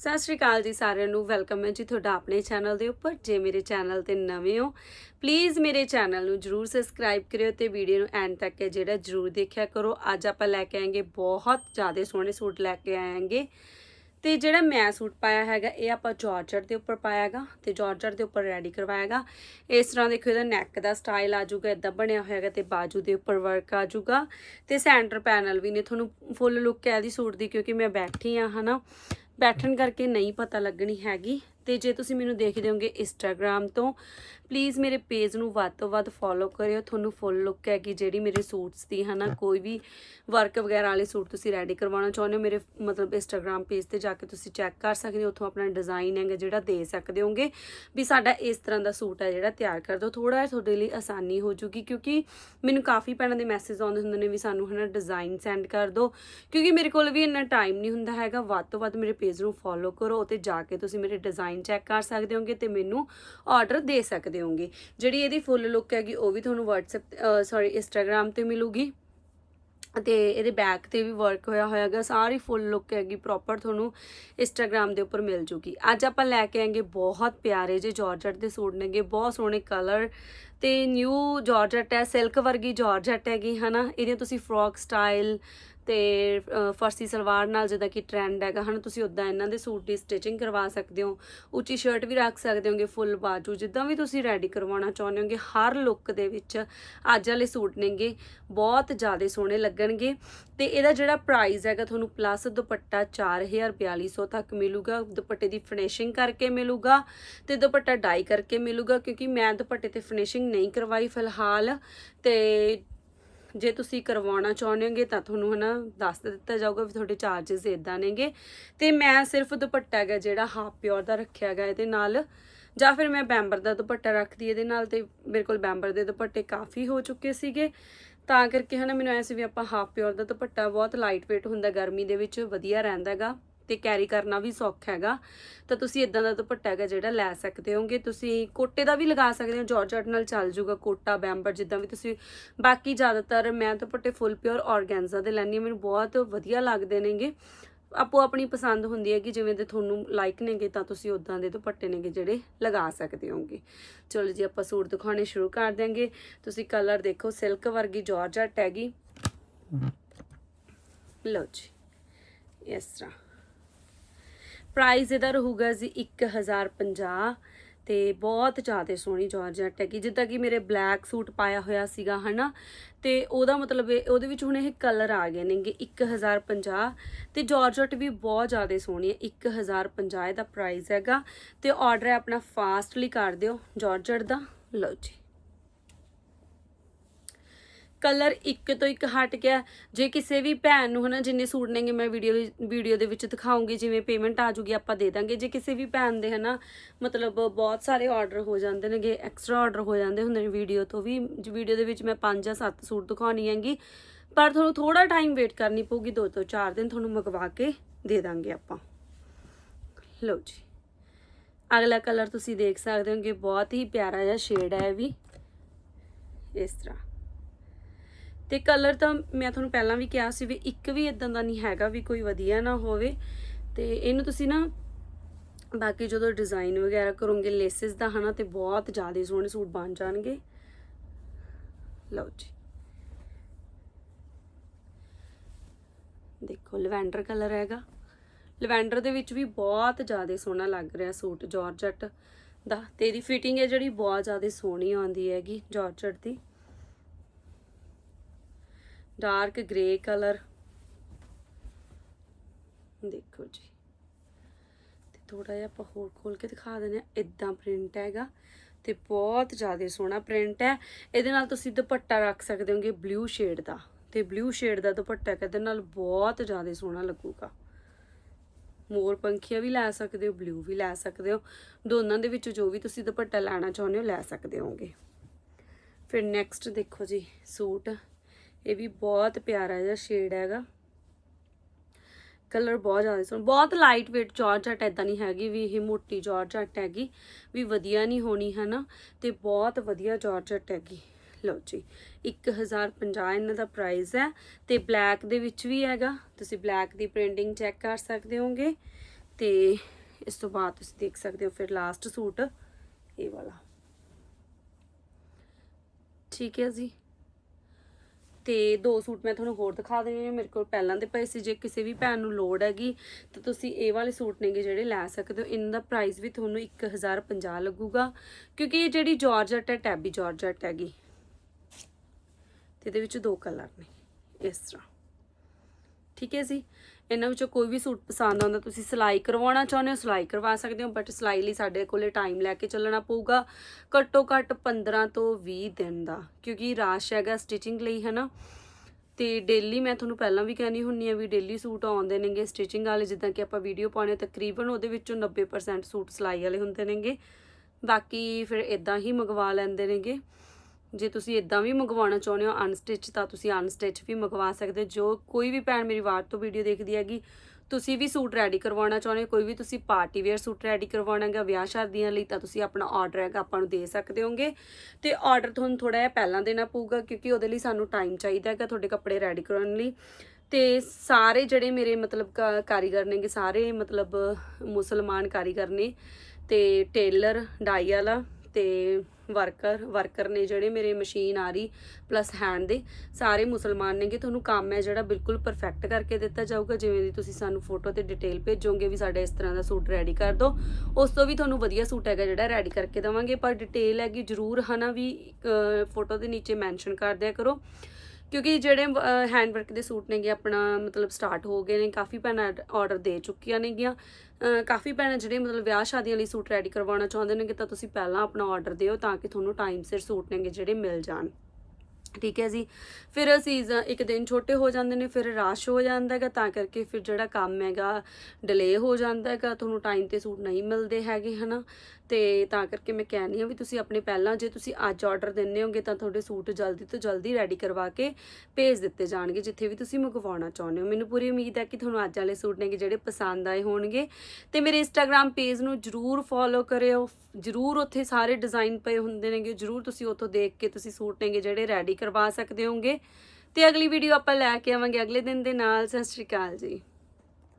ਸਤਿ ਸ਼੍ਰੀ ਅਕਾਲ ਜੀ ਸਾਰਿਆਂ ਨੂੰ, ਵੈਲਕਮ ਹੈ ਜੀ ਤੁਹਾਡਾ ਆਪਣੇ ਚੈਨਲ ਦੇ ਉੱਪਰ। ਜੇ ਮੇਰੇ ਚੈਨਲ ਤੇ ਨਵੇਂ ਹੋ ਪਲੀਜ਼ ਮੇਰੇ ਚੈਨਲ ਨੂੰ ਜਰੂਰ ਸਬਸਕ੍ਰਾਈਬ ਕਰਿਓ ਤੇ ਵੀਡੀਓ ਨੂੰ ਐਂਡ ਤੱਕ ਹੈ ਜਿਹੜਾ ਜਰੂਰ ਦੇਖਿਆ ਕਰੋ। ਅੱਜ ਆਪਾਂ ਲੈ ਕੇ ਆਏਗੇ ਬਹੁਤ ਜ਼ਿਆਦਾ ਸੋਹਣੇ ਸੂਟ ਲੈ ਕੇ ਆਏਗੇ। ਤੇ ਜਿਹੜਾ ਮੈਂ ਸੂਟ ਪਾਇਆ ਹੈਗਾ, ਇਹ ਆਪਾਂ ਜਾਰਜਟ ਦੇ ਉੱਪਰ ਪਾਇਆ ਹੈਗਾ ਤੇ ਜਾਰਜਟ ਦੇ ਉੱਪਰ ਰੈਡੀ ਕਰਵਾਇਆਗਾ ਇਸ ਤਰ੍ਹਾਂ ਦੇਖੋ ਇਹਦਾ ਨੈਕ ਦਾ ਸਟਾਈਲ ਆ ਜਾਊਗਾ ਇਦਾਂ ਬਣਿਆ ਹੋਇਆ ਹੈਗਾ ਤੇ ਬਾਜੂ ਦੇ ਉੱਪਰ ਵਰਕ ਆ ਜਾਊਗਾ। ਤੇ ਸੈਂਟਰ ਪੈਨਲ ਵੀ ਨੇ, ਤੁਹਾਨੂੰ ਫੁੱਲ ਲੁੱਕ ਹੈ ਦੀ ਸੂਟ ਦੀ ਕਿਉਂਕਿ ਮੈਂ ਬੈਠੀ ਆ ਹਨਾ। ਬੈਠਣ ਕਰਕੇ ਨਹੀਂ ਪਤਾ ਲੱਗਣੀ ਹੈਗੀ। ਤੇ ਜੇ ਤੁਸੀਂ ਮੈਨੂੰ ਦੇਖਦੇ ਹੋਗੇ ਇੰਸਟਾਗ੍ਰam ਤੋਂ ਪਲੀਜ਼ ਮੇਰੇ ਪੇਜ ਨੂੰ ਵੱਧ ਤੋਂ ਵੱਧ ਫੋਲੋ ਕਰਿਓ। ਤੁਹਾਨੂੰ ਫੁੱਲ ਲੁੱਕ ਹੈਗੀ ਜਿਹੜੀ ਮੇਰੇ ਸੂਟਸ ਦੀ ਹਨਾ? ਕੋਈ ਵੀ ਵਰਕ ਵਗੈਰਾ ਵਾਲੇ ਸੂਟ ਤੁਸੀਂ ਰੈਡੀ ਕਰਵਾਉਣਾ ਚਾਹੁੰਦੇ ਹੋ ਮੇਰੇ ਮਤਲਬ ਇੰਸਟਾਗ੍ਰam ਪੇਜ ਤੇ ਜਾ ਕੇ ਤੁਸੀਂ ਚੈੱਕ ਕਰ ਸਕਦੇ ਹੋ। ਉੱਥੋਂ ਆਪਣਾ ਡਿਜ਼ਾਈਨ ਹੈਗਾ ਜਿਹੜਾ ਦੇ ਸਕਦੇ ਹੋਗੇ ਵੀ ਸਾਡਾ ਇਸ ਤਰ੍ਹਾਂ ਦਾ ਸੂਟ ਹੈ ਜਿਹੜਾ ਤਿਆਰ ਕਰ ਦਿਓ। ਥੋੜਾ ਜਿਹਾ ਤੁਹਾਡੇ ਲਈ ਆਸਾਨੀ ਹੋ ਜੂਗੀ ਕਿਉਂਕਿ ਮੈਨੂੰ ਕਾਫੀ ਭੈਣਾਂ ਦੇ ਮੈਸੇਜ ਆਉਂਦੇ ਹੁੰਦੇ ਨੇ ਵੀ ਸਾਨੂੰ ਹਨਾ ਡਿਜ਼ਾਈਨ ਸੈਂਡ ਕਰ ਦਿਓ। ਕਿਉਂਕਿ ਮੇਰੇ ਕੋਲ ਵੀ ਇੰਨਾ ਟਾਈਮ ਨਹੀਂ ਹੁੰਦਾ ਹੈਗਾ। ਵੱਧ ਤੋਂ ਵੱਧ ਮੇਰੇ ਪੇਜ ਨੂੰ ਫੋਲੋ ਕਰੋ ਤੇ ਜਾ ਕੇ ਤੁਸੀਂ ਮੇਰੇ ਡਿਜ਼ਾਈਨ ਚੈੱਕ ਕਰ ਸਕਦੇ ਹੋਗੇ ਤੇ ਮੈਨੂੰ ਆਰਡਰ ਦੇ ਸਕਦੇ ਹੋਗੇ। ਜਿਹੜੀ ਇਹਦੀ ਫੁੱਲ ਲੁੱਕ ਹੈਗੀ, ਉਹ ਵੀ ਤੁਹਾਨੂੰ WhatsApp ਸੌਰੀ ਇੰਸਟਾਗ੍ਰam ਤੇ ਮਿਲੂਗੀ। ਤੇ ਇਹਦੇ ਬੈਕ ਤੇ ਵੀ ਵਰਕ ਹੋਇਆ ਹੋਇਆਗਾ ਸਾਰੀ ਫੁੱਲ ਲੁੱਕ ਹੈਗੀ ਪ੍ਰੋਪਰ ਤੁਹਾਨੂੰ ਇੰਸਟਾਗ੍ਰam ਦੇ ਉੱਪਰ ਮਿਲ ਜੂਗੀ। ਅੱਜ ਆਪਾਂ ਲੈ ਕੇ ਆਏਗੇ ਬਹੁਤ ਪਿਆਰੇ ਜੇ ਜਾਰਜਟ ਦੇ ਸੂਟ ਨੇਗੇ, ਬਹੁਤ ਸੋਹਣੇ ਕਲਰ ਤੇ ਨਿਊ ਜਾਰਜਟ ਹੈ, ਸਿਲਕ ਵਰਗੀ ਜਾਰਜਟ ਹੈਗੀ, ਹਨਾ? ਇਹਦੇ ਤੁਸੀਂ ਫਰੋਕ ਸਟਾਈਲ ਤੇ ਫਰਸੀ ਸਲਵਾਰ ਨਾਲ ਜਿੱਦਾਂ ਕਿ ਟ੍ਰੈਂਡ ਹੈਗਾ, ਹਨ? ਤੁਸੀਂ ਉਦਾਂ ਇਹਨਾਂ ਦੇ ਸੂਟ ਦੀ ਸਟਿਚਿੰਗ ਕਰਵਾ ਸਕਦੇ ਹੋ। ਉੱਚੀ ਸ਼ਰਟ ਵੀ ਰੱਖ ਸਕਦੇ ਹੋਗੇ ਫੁੱਲ ਬਾਜੂ, ਜਿੱਦਾਂ ਵੀ ਤੁਸੀਂ ਰੈਡੀ ਕਰਵਾਉਣਾ ਚਾਹੁੰਦੇ ਹੋਗੇ, ਹਰ ਲੁੱਕ ਦੇ ਵਿੱਚ ਅੱਜ ਵਾਲੇ ਸੂਟ ਨੇਗੇ, ਬਹੁਤ ਜ਼ਿਆਦਾ ਸੋਹਣੇ ਲੱਗਣਗੇ। ਤੇ ਇਹਦਾ ਜਿਹੜਾ ਪ੍ਰਾਈਸ ਹੈਗਾ, ਤੁਹਾਨੂੰ ਪਲੱਸ ਦੁਪੱਟਾ 4200 ਤੱਕ ਮਿਲੂਗਾ, ਦੁਪੱਟੇ ਦੀ ਫਿਨਿਸ਼ਿੰਗ ਕਰਕੇ ਮਿਲੂਗਾ ਤੇ ਦੁਪੱਟਾ ਡਾਈ ਕਰਕੇ ਮਿਲੂਗਾ, ਕਿਉਂਕਿ ਮੈਂ ਦੁਪੱਟੇ ਤੇ ਫਿਨਿਸ਼ਿੰਗ ਨਹੀਂ ਕਰਵਾਈ ਫਿਲਹਾਲ ਤੇ ਜੇ ਤੁਸੀਂ ਕਰਵਾਉਣਾ ਚਾਹੁੰਦੇ ਹੋਗੇ ਤਾਂ ਤੁਹਾਨੂੰ ਹਨਾ ਦੱਸ ਦਿੱਤਾ ਜਾਊਗਾ ਵੀ ਤੁਹਾਡੇ ਚਾਰजेस ਇਦਾਂ ਨੇਗੇ। ਤੇ ਮੈਂ ਸਿਰਫ ਦੁਪੱਟਾ ਹੈਗਾ ਜਿਹੜਾ ਹਾਫ ਪਿਓਰ ਦਾ ਰੱਖਿਆ ਹੈਗਾ ਇਹਦੇ ਨਾਲ। ਜਾਂ ਫਿਰ ਮੈਂ ਬੈਂਬਰ ਦਾ ਦੁਪੱਟਾ ਰੱਖਦੀ ਇਹਦੇ ਨਾਲ ਤੇ ਮੇਰੇ ਕੋਲ ਬੈਂਬਰ ਦੇ ਦੁਪੱਟੇ ਕਾਫੀ ਹੋ ਚੁੱਕੇ ਸੀਗੇ। ਤਾਂ ਕਰਕੇ ਹਨਾ ਮੈਨੂੰ ਐ ਸੀ ਵੀ ਆਪਾਂ ਹਾਫ ਪਿਓਰ ਦਾ ਦੁਪੱਟਾ ਬਹੁਤ ਲਾਈਟ weight ਹੁੰਦਾ, ਗਰਮੀ ਦੇ ਵਿੱਚ ਵਧੀਆ ਰਹਿੰਦਾ ਹੈਗਾ। ਤੇ ਕੈਰੀ ਕਰਨਾ ਵੀ ਸੌਖਾ ਹੈਗਾ। ਤਾਂ ਤੁਸੀਂ ਇਦਾਂ ਦਾ ਦੁਪੱਟਾ ਹੈਗਾ ਜਿਹੜਾ ਲੈ ਸਕਦੇ ਹੋਗੇ। ਤੁਸੀਂ ਕੋਟੇ ਦਾ ਵੀ ਲਗਾ ਸਕਦੇ ਹੋ ਜਾਰਜਟ ਨਾਲ ਚੱਲ ਜੂਗਾ ਕੋਟਾ ਬੈਂਬਰ ਜਿੱਦਾਂ ਵੀ ਤੁਸੀਂ। ਬਾਕੀ ਜ਼ਿਆਦਾਤਰ ਮੈਂ ਦੁਪੱਟੇ ਫੁੱਲ ਪਿਓਰ ਔਰਗੈਂਜ਼ਾ ਦੇ ਲੈਣੀ ਮੈਨੂੰ ਬਹੁਤ ਵਧੀਆ ਲੱਗਦੇ ਨੇਗੇ। ਆਪੋ ਆਪਣੀ ਪਸੰਦ ਹੁੰਦੀ ਹੈ ਕਿ ਜਿਵੇਂ ਦੇ ਤੁਹਾਨੂੰ ਲਾਈਕ ਨੇਗੇ ਤਾਂ ਤੁਸੀਂ ਉਦਾਂ ਦੇ ਦੁਪੱਟੇ ਨੇਗੇ ਜਿਹੜੇ ਲਗਾ ਸਕਦੇ ਹੋਗੇ। ਚਲੋ ਜੀ ਆਪਾਂ ਸੂਟ ਦਿਖਾਉਣੇ ਸ਼ੁਰੂ ਕਰ ਦਿਆਂਗੇ। ਤੁਸੀਂ ਕਲਰ ਦੇਖੋ ਸਿਲਕ ਵਰਗੀ ਜਾਰਜਟ ਹੈਗੀ। ਲਓ ਜੀ ਇਸ ਤਰ੍ਹਾਂ। ਪ੍ਰਾਈਸ ਇਹਦਾ ਰਹੂਗਾ ਜੀ 1050 ਤੇ ਬਹੁਤ ਜ਼ਿਆਦਾ ਸੋਹਣੀ ਜਾਰਜਟ ਹੈਗੀ। ਜਿੱਦਾਂ ਕਿ ਮੇਰੇ ਬਲੈਕ ਸੂਟ ਪਾਇਆ ਹੋਇਆ ਸੀਗਾ, ਹਨਾ? ਤੇ ਉਹਦਾ ਮਤਲਬ ਉਹਦੇ ਵਿੱਚ ਹੁਣ ਇਹ ਕਲਰ ਆ ਗਏ ਨੇਗੇ 1050 ਤੇ ਜਾਰਜਟ ਵੀ ਬਹੁਤ ਜ਼ਿਆਦਾ ਸੋਹਣੀ ਹੈ 1050 ਇਹਦਾ ਪ੍ਰਾਈਸ ਹੈਗਾ। ਤੇ ਆਰਡਰ ਹੈ ਆਪਣਾ ਫਾਸਟਲੀ ਕਰ ਦਿਓ ਜਾਰਜਟ ਦਾ। ਲਓ ਜੀ। ਕਲਰ ਇੱਕ ਤੋਂ ਇੱਕ ਹਟ ਗਿਆ। ਜੇ ਕਿਸੇ ਵੀ ਭੈਣ ਨੂੰ ਹਨਾ ਜਿੰਨੇ ਸੂਟ ਨੇਗੇ ਮੈਂ ਵੀਡੀਓ ਵੀਡੀਓ ਦੇ ਵਿੱਚ ਦਿਖਾਉਂਗੀ, ਜਿਵੇਂ ਪੇਮੈਂਟ ਆ ਜੂਗੀ ਆਪਾਂ ਦੇ ਦਾਂਗੇ। ਜੇ ਕਿਸੇ ਵੀ ਭੈਣ ਦੇ ਹਨਾ ਮਤਲਬ ਬਹੁਤ ਸਾਰੇ ਆਰਡਰ ਹੋ ਜਾਂਦੇ ਨੇਗੇ ਐਕਸਟਰਾ ਆਰਡਰ ਹੋ ਜਾਂਦੇ ਹੁੰਦੇ ਨੇ ਵੀਡੀਓ ਤੋਂ ਵੀ ਵੀਡੀਓ ਦੇ ਵਿੱਚ ਮੈਂ 5 ਜਾਂ 7 ਸੂਟ ਦਿਖਾਉਣੀ ਹੈਗੀ। ਪਰ ਤੁਹਾਨੂੰ ਥੋੜਾ ਟਾਈਮ ਵੇਟ ਕਰਨੀ ਪਊਗੀ 2 ਤੋਂ 4 ਦਿਨ ਤੁਹਾਨੂੰ ਮੰਗਵਾ ਕੇ ਦੇ ਦਾਂਗੇ ਆਪਾਂ। ਲਓ ਜੀ। ਅਗਲਾ ਕਲਰ ਤੁਸੀਂ ਦੇਖ ਸਕਦੇ ਹੋਗੇ, ਬਹੁਤ ਹੀ ਪਿਆਰਾ ਜਿਹਾ ਸ਼ੇਡ ਹੈ ਇਹ ਵੀ। ਇਸ ਤਰ੍ਹਾਂ। ਤੇ ਕਲਰ ਤਾਂ ਮੈਂ ਤੁਹਾਨੂੰ ਪਹਿਲਾਂ ਵੀ ਕਿਹਾ ਸੀ ਵੀ ਇੱਕ ਵੀ ਇਦਾਂ ਦਾ ਨਹੀਂ ਹੈਗਾ ਵੀ ਕੋਈ ਵਧੀਆ ਨਾ ਹੋਵੇ। ਤੇ ਇਹਨੂੰ ਤੁਸੀਂ ਨਾ ਬਾਕੀ ਜਦੋਂ ਡਿਜ਼ਾਈਨ ਵਗੈਰਾ ਕਰੋਗੇ ਲੇਸਿਸ ਦਾ ਹਨਾ, ਤੇ ਬਹੁਤ ਜ਼ਿਆਦਾ ਸੋਹਣੇ ਸੂਟ ਬਣ ਜਾਣਗੇ। ਲਓ ਜੀ। ਦੇਖੋ, ਲਵੈਂਡਰ ਕਲਰ ਹੈਗਾ। ਲਵੈਂਡਰ ਦੇ ਵਿੱਚ ਵੀ ਬਹੁਤ ਜ਼ਿਆਦਾ ਸੋਹਣਾ ਲੱਗ ਰਿਹਾ ਸੂਟ, ਜਾਰਜਟ ਦਾ। ਤੇ ਇਹਦੀ ਫਿਟਿੰਗ ਹੈ ਜਿਹੜੀ ਬਹੁਤ ਜ਼ਿਆਦਾ ਸੋਹਣੀ ਆਉਂਦੀ ਹੈਗੀ, ਜਾਰਜਟ ਦੀ। Dark grey colour. ਦੇਖੋ ਜੀ। ਤੇ ਥੋੜਾ ਜਿਹਾ ਆਪਾਂ ਹੋਰ ਖੋਲ ਕੇ ਦਿਖਾ ਦਿੰਦੇ ਆ ਇਦਾਂ ਪ੍ਰਿੰਟ ਹੈਗਾ ਤੇ ਬਹੁਤ ਜ਼ਿਆਦਾ ਸੋਹਣਾ ਪ੍ਰਿੰਟ ਹੈ। ਇਹਦੇ ਨਾਲ ਤੁਸੀਂ ਦੁਪੱਟਾ ਰੱਖ ਸਕਦੇ ਹੋਗੇ ਬਲੂ ਸ਼ੇਡ ਦਾ। ਤੇ ਬਲੂ ਸ਼ੇਡ ਦਾ ਦੁਪੱਟਾ ਇਹਦੇ ਨਾਲ ਬਹੁਤ ਜ਼ਿਆਦਾ ਸੋਹਣਾ ਲੱਗੂਗਾ। ਮੋਰ ਪੰਖੀਆਂ ਵੀ ਲੈ ਸਕਦੇ ਹੋ ਬਲੂ ਵੀ ਲੈ ਸਕਦੇ ਹੋ। ਦੋਨਾਂ ਦੇ ਵਿੱਚ ਜੋ ਵੀ ਤੁਸੀਂ ਦੁਪੱਟਾ ਲੈਣਾ ਚਾਹੁੰਦੇ ਹੋ, ਲੈ ਸਕਦੇ ਹੋਗੇ। ਫਿਰ ਨੈਕਸਟ ਦੇਖੋ ਜੀ, ਸੂਟ। ਇਹ ਵੀ ਬਹੁਤ ਪਿਆਰਾ ਜਿਹਾ ਸ਼ੇਡ ਹੈਗਾ। ਕਲਰ ਬਹੁਤ ਜ਼ਿਆਦਾ ਸੋਹਣਾ, ਬਹੁਤ ਲਾਈਟ weight ਜਾਰਜਟ ਐਦਾਂ ਨਹੀਂ ਹੈਗੀ, ਵੀ ਇਹ ਮੋਟੀ ਜਾਰਜਟ ਹੈਗੀ, ਵੀ ਵਧੀਆ ਨਹੀਂ ਹੋਣੀ, ਹਨਾ? ਤੇ ਬਹੁਤ ਵਧੀਆ ਜਾਰਜਟ ਹੈਗੀ। ਲਓ ਜੀ 1050 ਇਹਨਾਂ ਦਾ ਪ੍ਰਾਈਸ ਹੈ ਤੇ ਬਲੈਕ ਦੇ ਵਿੱਚ ਵੀ ਹੈਗਾ। ਤੁਸੀਂ ਬਲੈਕ ਦੀ ਪ੍ਰਿੰਟਿੰਗ ਚੈੱਕ ਕਰ ਸਕਦੇ ਹੋਗੇ ਤੇ ਇਸ ਤੋਂ ਬਾਅਦ ਤੁਸੀਂ ਦੇਖ ਸਕਦੇ ਹੋ ਫਿਰ ਲਾਸਟ ਸੂਟ, ਇਹ ਵਾਲਾ। ਠੀਕ ਹੈ ਜੀ। ਤੇ ਦੋ ਸੂਟ ਮੈਂ ਤੁਹਾਨੂੰ ਹੋਰ ਦਿਖਾ ਦੇਣੇ ਨੇ ਮੇਰੇ ਕੋਲ ਪਹਿਲਾਂ ਦੇ ਪਏ ਸੀ, ਜੇ ਕਿਸੇ ਵੀ ਭੈਣ ਨੂੰ ਲੋੜ ਹੈਗੀ, ਤਾਂ ਤੁਸੀਂ ਇਹ ਵਾਲੇ ਸੂਟ ਨੇਗੇ ਜਿਹੜੇ ਲੈ ਸਕਦੇ ਹੋ। ਇਹਨਾਂ ਦਾ ਪ੍ਰਾਈਸ ਵੀ ਤੁਹਾਨੂੰ 1050 ਲੱਗੂਗਾ, ਕਿਉਂਕਿ ਇਹ ਜਿਹੜੀ ਜਾਰਜਟ ਹੈ ਟੈਬੀ ਜਾਰਜਟ ਹੈਗੀ। ਤੇ ਇਹਦੇ ਵਿੱਚ ਦੋ ਕਲਰ ਨੇ, ਇਸ ਤਰ੍ਹਾਂ। ਠੀਕ ਹੈ ਜੀ? ਇਹਨਾਂ ਵਿੱਚੋਂ ਕੋਈ ਵੀ ਸੂਟ ਪਸੰਦ ਆਉਂਦਾ, ਤੁਸੀਂ ਸਿਲਾਈ ਕਰਵਾਉਣਾ ਚਾਹੁੰਦੇ ਹੋ, ਸਿਲਾਈ ਕਰਵਾ ਸਕਦੇ ਹੋ ਬਟ ਸਿਲਾਈ ਲਈ ਸਾਡੇ ਕੋਲੇ ਟਾਈਮ ਲੈ ਕੇ ਚੱਲਣਾ ਪਊਗਾ। ਘੱਟੋ ਘੱਟ 15 ਤੋਂ 20 ਦਿਨ ਦਾ, ਕਿਉਂਕਿ ਰਾਸ਼ ਹੈਗਾ ਸਟਿਚਿੰਗ ਲਈ ਹੈ ਨਾ ਤੇ ਡੇਲੀ ਮੈਂ ਤੁਹਾਨੂੰ ਪਹਿਲਾਂ ਵੀ ਕਹਿੰਦੀ ਹੁੰਨੀ ਆ ਵੀ ਡੇਲੀ ਸੂਟ ਆਉਂਦੇ ਨੇਗੇ ਸਟਿਚਿੰਗ ਵਾਲੇ, ਜਿੱਦਾਂ ਕਿ ਆਪਾਂ ਵੀਡੀਓ ਪਾਉਣੇ ਤਕਰੀਬਨ ਉਹਦੇ ਵਿੱਚੋਂ 90% ਸੂਟ ਸਿਲਾਈ ਵਾਲੇ ਹੁੰਦੇ ਨੇਗੇ। ਬਾਕੀ ਫਿਰ ਇਦਾਂ ਹੀ ਮੰਗਵਾ ਲੈਂਦੇ ਨੇਗੇ। ਜੇ ਤੁਸੀਂ ਇਦਾਂ ਵੀ ਮੰਗਵਾਉਣਾ ਚਾਹੁੰਦੇ ਹੋ ਅਨਸਟਿਚ ਤਾਂ ਤੁਸੀਂ ਅਨਸਟਿਚ ਵੀ ਮੰਗਵਾ ਸਕਦੇ ਹੋ। ਜੋ ਕੋਈ ਵੀ ਭੈਣ ਮੇਰੀ ਬਾਅਦ ਤੋਂ ਵੀਡੀਓ ਦੇਖਦੀ ਹੈਗੀ, ਤੁਸੀਂ ਵੀ ਸੂਟ ਰੈਡੀ ਕਰਵਾਉਣਾ ਚਾਹੁੰਦੇ ਹੋ, ਕੋਈ ਵੀ ਤੁਸੀਂ ਪਾਰਟੀ ਵੇਅਰ ਸੂਟ ਰੈਡੀ ਕਰਵਾਉਣਾ ਹੈਗਾ ਵਿਆਹ ਸ਼ਾਦੀਆਂ ਲਈ, ਤਾਂ ਤੁਸੀਂ ਆਪਣਾ ਆਰਡਰ ਹੈਗਾ, ਆਪਾਂ ਨੂੰ ਦੇ ਸਕਦੇ ਹੋਗੇ ਤੇ ਆਰਡਰ ਤੁਹਾਨੂੰ ਥੋੜਾ ਜਿਹਾ ਪਹਿਲਾਂ ਦੇਣਾ ਪਊਗਾ, ਕਿਉਂਕਿ ਉਹਦੇ ਲਈ ਸਾਨੂੰ ਟਾਈਮ ਚਾਹੀਦਾ ਹੈਗਾ ਤੁਹਾਡੇ ਕੱਪੜੇ ਰੈਡੀ ਕਰਨ ਲਈ ਤੇ ਸਾਰੇ ਜਿਹੜੇ ਮੇਰੇ ਮਤਲਬ ਕਾ- ਕਾਰੀਗਰ ਨੇਗੇ, ਸਾਰੇ ਮਤਲਬ ਮੁਸਲਮਾਨ ਕਾਰੀਗਰ ਨੇ, ਤੇ ਟੇਲਰ ਡਾਈ ਵਾਲਾ, ਤੇ ਵਰਕਰ ਵਰਕਰ ਨੇ ਜਿਹੜੇ ਮੇਰੇ ਮਸ਼ੀਨ ਆ ਰਹੀ ਪਲੱਸ ਹੈਂਡ ਦੇ, ਸਾਰੇ ਮੁਸਲਮਾਨ ਨੇਗੇ, ਤੁਹਾਨੂੰ ਕੰਮ ਹੈ ਜਿਹੜਾ ਬਿਲਕੁਲ ਪਰਫੈਕਟ ਕਰਕੇ ਦਿੱਤਾ ਜਾਊਗਾ, ਜਿਵੇਂ ਦੀ ਤੁਸੀਂ ਸਾਨੂੰ ਫੋਟੋ ਤੇ ਡਿਟੇਲ ਭੇਜੋਗੇ ਵੀ ਸਾਡਾ ਇਸ ਤਰ੍ਹਾਂ ਦਾ ਸੂਟ ਰੈਡੀ ਕਰ ਦਿਓ ਉਸ ਤੋਂ ਵੀ ਤੁਹਾਨੂੰ ਵਧੀਆ ਸੂਟ ਹੈਗਾ ਜਿਹੜਾ ਰੈਡੀ ਕਰਕੇ ਦਵਾਂਗੇ, ਪਰ ਡਿਟੇਲ ਹੈਗੀ ਜਰੂਰ ਹਨਾ ਵੀ ਫੋਟੋ ਦੇ ਨੀਚੇ ਮੈਂਸ਼ਨ ਕਰ ਦਿਆ ਕਰੋ। ਕਿਉਂਕਿ ਜਿਹੜੇ ਹੈਂਡ ਵਰਕ ਦੇ ਸੂਟ ਨੇਗੇ, ਆਪਣਾ ਮਤਲਬ ਸਟਾਰਟ ਹੋ ਗਏ ਨੇ, ਕਾਫੀ ਭੈਣਾਂ ਆਰਡਰ ਦੇ ਚੁੱਕੀਆਂ ਨੇਗੀਆਂ। ਕਾਫੀ ਭੈਣਾਂ ਜਿਹੜੇ ਮਤਲਬ ਵਿਆਹ ਸ਼ਾਦੀਆਂ ਲਈ ਸੂਟ ਰੈਡੀ ਕਰਵਾਉਣਾ ਚਾਹੁੰਦੇ ਨੇਗੇ, ਤਾਂ ਤੁਸੀਂ ਪਹਿਲਾਂ ਆਪਣਾ ਆਰਡਰ ਦਿਓ ਤਾਂ ਕਿ ਤੁਹਾਨੂੰ ਟਾਈਮ ਸਿਰ ਸੂਟ ਨੇਗੇ ਜਿਹੜੇ ਮਿਲ ਜਾਣ। ਠੀਕ ਹੈ ਜੀ। ਫਿਰ ਸੀਜ਼ਨ ਇੱਕ ਦਿਨ ਛੋਟੇ ਹੋ ਜਾਂਦੇ ਨੇ, ਫਿਰ ਰਸ਼ ਹੋ ਜਾਂਦਾ ਹੈਗਾ, ਤਾਂ ਕਰਕੇ ਫਿਰ ਜਿਹੜਾ ਕੰਮ ਹੈਗਾ ਡਿਲੇ ਹੋ ਜਾਂਦਾ ਹੈਗਾ, ਤੁਹਾਨੂੰ ਟਾਈਮ ਤੇ ਸੂਟ ਨਹੀਂ ਮਿਲਦੇ ਹੈਗੇ, ਹਨਾ। ਤੇ ਤਾਂ ਕਰਕੇ ਮੈਂ ਕਹਿੰਦੀ ਹਾਂ ਵੀ ਤੁਸੀਂ ਆਪਣੇ ਪਹਿਲਾਂ, ਜੇ ਤੁਸੀਂ ਅੱਜ ਆਰਡਰ ਦਿੰਦੇ ਹੋਗੇ, ਤਾਂ ਤੁਹਾਡੇ ਸੂਟ ਜਲਦੀ ਤੋਂ ਜਲਦੀ ਰੈਡੀ ਕਰਵਾ ਕੇ ਭੇਜ ਦਿੱਤੇ ਜਾਣਗੇ, ਜਿੱਥੇ ਵੀ ਤੁਸੀਂ ਮੰਗਵਾਉਣਾ ਚਾਹੁੰਦੇ ਹੋ। ਮੈਨੂੰ ਪੂਰੀ ਉਮੀਦ ਹੈ ਕਿ ਤੁਹਾਨੂੰ ਅੱਜ ਵਾਲੇ ਸੂਟ ਨੇਗੇ ਜਿਹੜੇ ਪਸੰਦ ਆਏ ਹੋਣਗੇ। ਤੇ ਮੇਰੇ ਇੰਸਟਾਗ੍ਰam ਪੇਜ ਨੂੰ ਜਰੂਰ ਫੋਲੋ ਕਰਿਓ। ਜਰੂਰ ਉੱਥੇ ਸਾਰੇ ਡਿਜ਼ਾਈਨ ਪਏ ਹੁੰਦੇ ਨੇਗੇ, ਜਰੂਰ ਤੁਸੀਂ ਉੱਥੋਂ ਦੇਖ ਕੇ ਤੁਸੀਂ ਸੂਟ ਨੇਗੇ ਜਿਹੜੇ ਰੈਡੀ ਕਰਵਾ ਸਕਦੇ ਹੋਗੇ ਤੇ ਅਗਲੀ ਵੀਡੀਓ ਆਪਾਂ ਲੈ ਕੇ ਆਵਾਂਗੇ। ਅਗਲੇ ਦਿਨ ਦੇ ਨਾਲ, ਸਤਿ ਸ਼੍ਰੀ ਅਕਾਲ ਜੀ।